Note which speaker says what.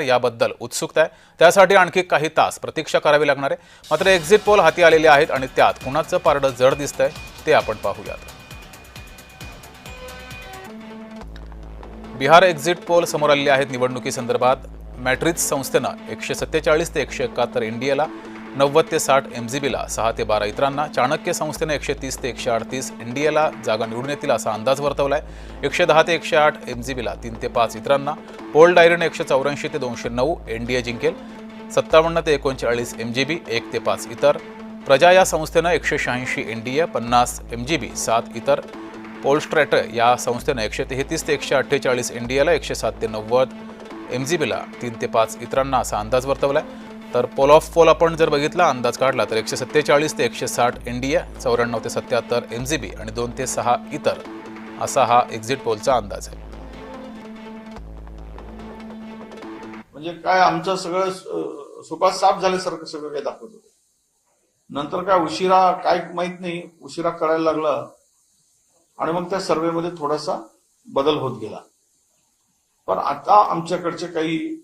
Speaker 1: याबद्दल उत्सुकता आहे. त्यासाठी आणखी काही तास प्रतीक्षा करावी लागणार आहे. मात्र एक्झिट पोल हाती आलेले आहेत आणि त्यात कुणाचं पारडं जड दिसतंय ते आपण पाहूयात. बिहार एक्झिट पोल समोर आलेले आहेत निवडणुकीसंदर्भात मॅट्रिक्स संस्थेनं एकशे सत्तेचाळीस ते एकशे एकाहत्तर एनडीएला नव्वद ते साठ एम जी बीला सहा ते बारा इतरांना चाणक्य संस्थेनं एकशे तीस ते एकशे अडतीस एनडीएला जागा निवडून येतील असा अंदाज वर्तवला आहे एकशे दहा ते एकशे आठ एम जी बीला तीन ते पाच इतरांना पोल डायरीनं एकशे चौऱ्याऐंशी ते दोनशे नऊ एन डी ए जिंकेल. सत्तावन्न ते एकोणचाळीस एम जी बी एक ते पाच इतर. प्रजा या संस्थेनं एकशे शहाऐंशी एन डी ए पन्नास एम जी बी सात इतर. पोलस्ट्रॅट या संस्थेनं एकशे तेहतीस ते एकशे अठ्ठेचाळीस एन डी एला एकशे सात ते नव्वद एम जी बीला तीन ते पाच इतरांना असा अंदाज वर्तवला आहे तर पोल ऑफ पोल आपण जर बघितला अंदाज काढला तर एकशे सत्तेचाळीस ते एकशे साठ एन डी ए चौऱ्याण्णव ते सत्याहत्तर एम जी बी आणि दोन ते सहा इतर. असा हा एक्झिट पोलचा अंदाज आहे.
Speaker 2: म्हणजे काय आमचं सगळं सुपात साफ झाल्यासारखं सगळं काही दाखवत. होतं नंतर काय उशिरा काय माहीत नाही उशिरा कळायला लागला आणि मग त्या सर्वेमध्ये थोडासा बदल होत गेला. पण आता आमच्याकडचे काही